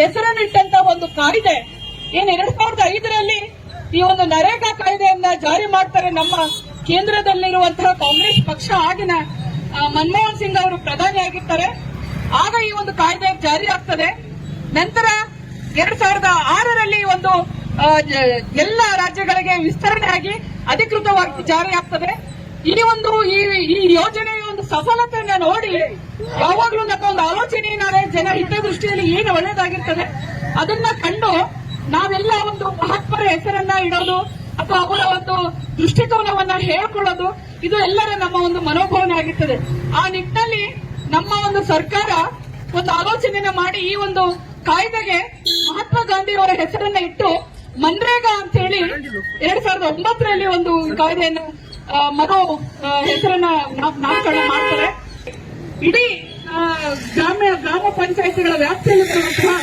ಹೆಸರನ್ನಿಟ್ಟಂತ ಒಂದು ಕಾಯ್ದೆ. ಏನ್ ಎರಡ್ ಸಾವಿರದ ಐದರಲ್ಲಿ ಈ ಒಂದು ನರೇಗಾ ಕಾಯ್ದೆಯನ್ನ ಜಾರಿ ಮಾಡ್ತಾರೆ ನಮ್ಮ ಕೇಂದ್ರದಲ್ಲಿರುವಂತಹ ಕಾಂಗ್ರೆಸ್ ಪಕ್ಷ. ಆಗಿನ ಮನಮೋಹನ್ ಸಿಂಗ್ ಅವರು ಪ್ರಧಾನಿ ಆಗಿರ್ತಾರೆ. ಆಗ ಈ ಒಂದು ಕಾಯ್ದೆ ಜಾರಿ ಆಗ್ತದೆ. ನಂತರ ಎರಡ್ ಸಾವಿರದ ಆರರಲ್ಲಿ ಒಂದು ಎಲ್ಲ ರಾಜ್ಯಗಳಿಗೆ ವಿಸ್ತರಣೆ ಆಗಿ ಅಧಿಕೃತವಾಗಿ ಜಾರಿ ಆಗ್ತದೆ. ಈ ಒಂದು ಈ ಯೋಜನೆ ಸಫಲತೆಯನ್ನ ನೋಡಿ, ಯಾವಾಗ್ಲೂ ಒಂದು ಆಲೋಚನೆ ಏನಾದ್ರೆ ಜನ ಹಿತದೃಷ್ಟಿಯಲ್ಲಿ ಏನು ಒಳ್ಳೇದಾಗಿರ್ತದೆ ಅದನ್ನ ಕಂಡು ನಾವೆಲ್ಲ ಒಂದು ಮಹಾತ್ಮರ ಹೆಸರನ್ನ ಇಡೋದು, ಅಥವಾ ಅವರ ಒಂದು ದೃಷ್ಟಿಕೋನವನ್ನ ಹೇಳ್ಕೊಳ್ಳೋದು, ಇದು ಎಲ್ಲರ ನಮ್ಮ ಒಂದು ಮನೋಭಾವನೆ ಆಗಿರ್ತದೆ. ಆ ನಿಟ್ಟಿನಲ್ಲಿ ನಮ್ಮ ಒಂದು ಸರ್ಕಾರ ಒಂದು ಆಲೋಚನೆಯನ್ನ ಮಾಡಿ ಈ ಒಂದು ಕಾಯ್ದೆಗೆ ಮಹಾತ್ಮ ಗಾಂಧಿ ಅವರ ಹೆಸರನ್ನ ಇಟ್ಟು, ಮನ್ರೇಗಾ ಅಂತ ಹೇಳಿ ಎರಡ್ ಸಾವಿರದ ಒಂಬತ್ತರಲ್ಲಿ ಒಂದು ಕಾಯ್ದೆಯನ್ನು ಆ, ಹೆಸರನ್ನ ನಾಮಕರಣ ಮಾಡ್ತಾರೆ. ಇಡೀ ಗ್ರಾಮ ಗ್ರಾಮ ಪಂಚಾಯತಿಗಳ ವ್ಯಾಪ್ತಿಯಲ್ಲಿ ಬರುವಂತಹ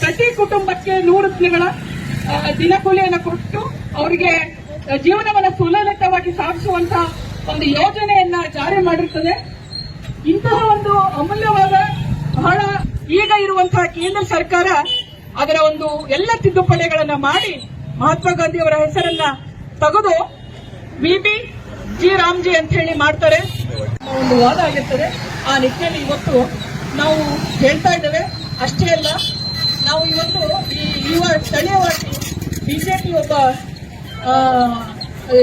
ಪ್ರತಿ ಕುಟುಂಬಕ್ಕೆ ನೂರು ದಿನಗಳ ದಿನಕೂಲಿಯನ್ನು ಕೊಟ್ಟು ಅವರಿಗೆ ಜೀವನವನ್ನು ಸುಲಲಿತವಾಗಿ ಸಾಗಿಸುವಂತಹ ಒಂದು ಯೋಜನೆಯನ್ನ ಜಾರಿ ಮಾಡಿರ್ತದೆ. ಇಂತಹ ಒಂದು ಅಮೂಲ್ಯವಾದ ಬಹಳ ಈಗ ಇರುವಂತಹ ಕೇಂದ್ರ ಸರ್ಕಾರ ಅದರ ಒಂದು ಎಲ್ಲ ತಿದ್ದುಪಡಿಗಳನ್ನ ಮಾಡಿ ಮಹಾತ್ಮ ಗಾಂಧಿ ಅವರ ಹೆಸರನ್ನ ತೆಗೆದು ಬಿಬಿ ಜಿ ರಾಮ್ಜಿ ಅಂತ ಹೇಳಿ ಮಾಡ್ತಾರೆ. ಒಂದು ವಾದ ಆಗಿರ್ತದೆ. ಆ ನಿಟ್ಟಿನಲ್ಲಿ ಇವತ್ತು ನಾವು ಹೇಳ್ತಾ ಇದ್ದೇವೆ. ಅಷ್ಟೇ ಅಲ್ಲ, ನಾವು ಇವತ್ತು ಈ ಯುವ ಸ್ಥಳೀಯವಾಗಿ ಬಿಜೆಪಿ ಒಬ್ಬ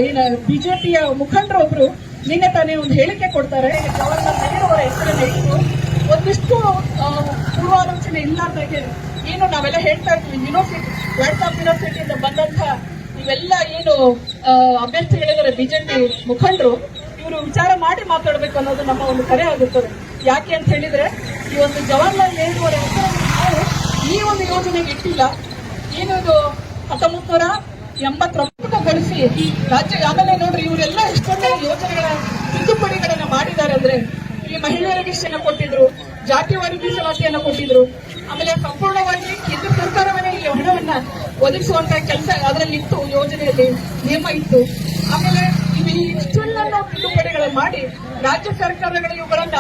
ಏನ, ಬಿಜೆಪಿಯ ಮುಖಂಡರೊಬ್ರು ನಿನ್ನೆ ತಾನೇ ಒಂದು ಹೇಳಿಕೆ ಕೊಡ್ತಾರೆ. ಜವಾಹರ್ಲಾಲ್ ನೆಹರು ಅವರ ಹೆಸರನ್ನು ಇಟ್ಟು ಒಂದಿಷ್ಟು ಪೂರ್ವಾಲೋಚನೆ ಇಲ್ಲಾರ್ದಾಗೆ ಏನು ನಾವೆಲ್ಲ ಹೇಳ್ತಾ ಇರ್ತೀವಿ. ಯೂನಿವರ್ಸಿಟಿ ಆಫ್ ಯೂನಿವರ್ಸಿಟಿಯಿಂದ ಬಂದಂತ ಇವೆಲ್ಲ ಏನು ಅಭ್ಯರ್ಥಿಗಳಿದ್ದಾರೆ ಬಿಜೆಪಿ ಮುಖಂಡರು, ಇವರು ವಿಚಾರ ಮಾಡಿ ಮಾತಾಡಬೇಕು ಅನ್ನೋದು ನಮ್ಮ ಒಂದು ಕರೆ ಆಗುತ್ತದೆ ಯಾಕೆ ಅಂತ ಹೇಳಿದ್ರೆ, ಈ ಒಂದು ಜವಾಹರ್ಲಾಲ್ ನೆಹರು ಅವರ ನಾವು ಈ ಒಂದು ಯೋಜನೆಗೆ ಇಟ್ಟಿಲ್ಲ. ಏನು ಇದು ಹತ್ತೊಂಬತ್ತು ನೂರ ಎಂಬತ್ತೊಂಬತ್ತುಗೊಳಿಸಿ ರಾಜ್ಯ ಆಮೇಲೆ ನೋಡ್ರಿ, ಇವರೆಲ್ಲ ಎಷ್ಟೊಂದು ಯೋಜನೆಗಳ ತಿದ್ದುಪಡಿಗಳನ್ನ ಮಾಡಿದ್ದಾರೆ ಅಂದ್ರೆ, ಈ ಮಹಿಳೆಯರಿಗೆ ಇಷ್ಟನ್ನ ಕೊಟ್ಟಿದ್ರು, ಜಾತಿವಾರಿ ಮೀಸಲಾತಿಯನ್ನು ಕೊಟ್ಟಿದ್ರು, ಆಮೇಲೆ ಸಂಪೂರ್ಣವಾಗಿ ಒದಗಿಸುವಂತ ಕೆಲಸ ಅದರಲ್ಲಿತ್ತು, ಯೋಜನೆಯಲ್ಲಿ ನಿಯಮ ಇತ್ತು. ಆಮೇಲೆ ಇಷ್ಟೆಲ್ಲ ತಿದ್ದುಪಡಿಗಳನ್ನು ಮಾಡಿ ರಾಜ್ಯ ಸರ್ಕಾರಗಳು ಇವುಗಳನ್ನ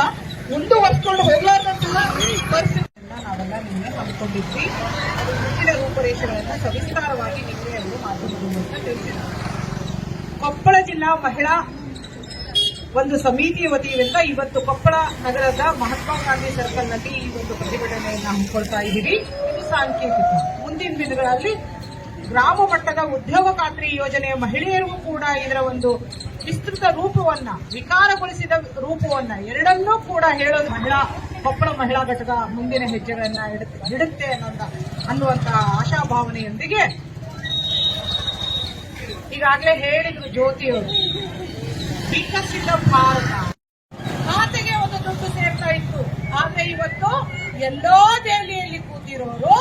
ಮುಂದುವರಿಸಿಕೊಂಡು ಹೋಗ್ಲಾರ್ದಂತಹ ಪರಿಸ್ಥಿತಿ ನಾವೆಲ್ಲ ಹಮ್ಮಿಕೊಂಡಿದ್ವಿ ಮುಂದಿನ ರೂಪುರೇಷೆಗಳನ್ನ ಸವಿಸ್ತಾರವಾಗಿ ನಿನ್ನೆ ಅವರು ಮಾಧ್ಯಮದ ಅಂತ ಕೊಪ್ಪಳ ಜಿಲ್ಲಾ ಮಹಿಳಾ ಒಂದು ಸಮಿತಿಯ ವತಿಯಿಂದ ಇವತ್ತು ಕೊಪ್ಪಳ ನಗರದ ಮಹಾತ್ಮ ಗಾಂಧಿ ಸರ್ಕಲ್ನಲ್ಲಿ ಈ ಒಂದು ಪ್ರತಿಭಟನೆಯನ್ನು ಹಮ್ಮಿಕೊಳ್ತಾ ಇದ್ದೀವಿ. ಇದು ಸಾಂಕೇತಿಕ. ಮುಂದಿನ ದಿನಗಳಲ್ಲಿ ಗ್ರಾಮ ಮಟ್ಟದ ಉದ್ಯೋಗ ಖಾತ್ರಿ ಯೋಜನೆಯ ಮಹಿಳೆಯರಿಗೂ ಕೂಡ ಇದರ ಒಂದು ವಿಸ್ತೃತ ರೂಪವನ್ನ, ವಿಕಾರಗೊಳಿಸಿದ ರೂಪವನ್ನ ಎರಡನ್ನೂ ಕೂಡ ಹೇಳೋದು ಮಹಿಳಾ, ಕೊಪ್ಪಳ ಮಹಿಳಾ ಘಟಕ ಮುಂದಿನ ಹೆಜ್ಜೆಗಳನ್ನ ಇಡುತ್ತೆ ಇಡುತ್ತೆ ಅನ್ನೋದ ಅನ್ನುವಂತಹ ಆಶಾಭಾವನೆಯೊಂದಿಗೆ ಈಗಾಗಲೇ ಹೇಳಿದ್ರು ಜ್ಯೋತಿಯವರು ವಿಕಸಿತ ಭಾರತ. ಖಾತೆಗೆ ಒಂದು ದುಡ್ಡು ಸೇರ್ತಾ ಇತ್ತು. ಆದ್ರೆ ಇವತ್ತು ಎಲ್ಲೋ ದೆಹಲಿಯಲ್ಲಿ ಕೂತಿರೋರು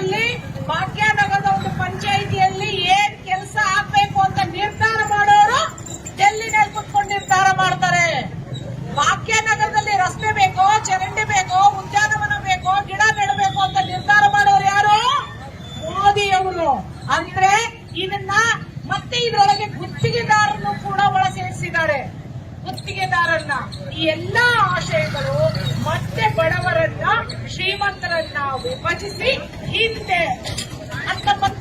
ಕೊಪ್ಪಳದಲ್ಲಿ ಭಾಗ್ಯನಗರದ ಒಂದು ಪಂಚಾಯಿತಿಯಲ್ಲಿ ಏನ್ ಕೆಲಸ ಆಗ್ಬೇಕು ಅಂತ ನಿರ್ಧಾರ ಮಾಡೋರು ಡೆಲ್ಲಿನಲ್ಲಿ ಕುತ್ಕೊಂಡು ನಿರ್ಧಾರ ಮಾಡ್ತಾರೆ. ಭಾಗ್ಯನಗರದಲ್ಲಿ ರಸ್ತೆ ಬೇಕೋ, ಚರಂಡಿ ಬೇಕೋ, ಉದ್ಯಾನವನ ಬೇಕೋ, ಗಿಡ ನೆಡಬೇಕು ಅಂತ ನಿರ್ಧಾರ ಮಾಡೋರು ಯಾರು? ಮೋದಿ ಅವರು ಅಂದ್ರೆ ಇದನ್ನ ಮತ್ತೆ ಇದರೊಳಗೆ ಗುತ್ತಿಗೆದಾರನ್ನು ಕೂಡ ಒಳ ಸೇರಿಸಿದ್ದಾರೆ. ಗುತ್ತಿಗೆದಾರನ್ನ. ಈ ಎಲ್ಲಾ ಆಶಯಗಳು ಮತ್ತೆ ಬಡವರನ್ನ ಶ್ರೀಮಂತರನ್ನ ವಿಭಜಿಸಿ Hindi. At kapag